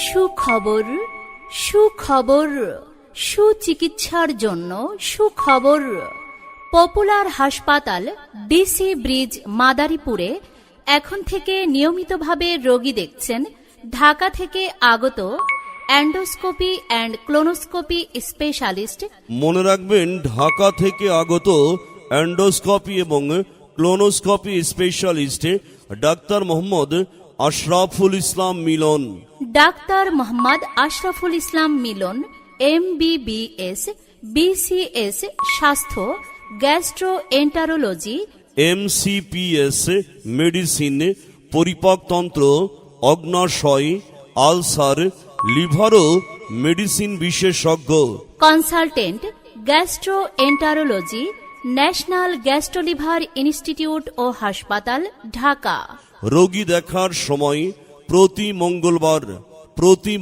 সুখবর সুখবর, সুচিকিৎসার জন্য সুখবর। পপুলার হাসপাতাল ডিসি ব্রিজ, মাদারীপুরে এখন থেকে নিয়মিতভাবে রোগী দেখছেন ঢাকা থেকে আগত অ্যান্ডোস্কোপি অ্যান্ড ক্লোনোস্কোপি স্পেশালিস্ট। মনে রাখবেন, ঢাকা থেকে আগত অ্যান্ডোস্কোপি এবং colonoscopy specialist doctor Mohammad Ashraful Islam Milan. Doctor Mohammad Ashraful Islam Milan MBBS BCS স্বাস্থ্য গ্যাস্ট্রো এন্টারোলজি এমসিপিএস মেডিসিন পরিপাকতন্ত্র অগ্নাশয় আলসার লিভারও মেডিসিন বিশেষজ্ঞ। Consultant gastroenterology national gastro liver institute ও হাসপাতাল ঢাকা। রোগী দেখার সময় প্রতি মঙ্গলবার প্রতি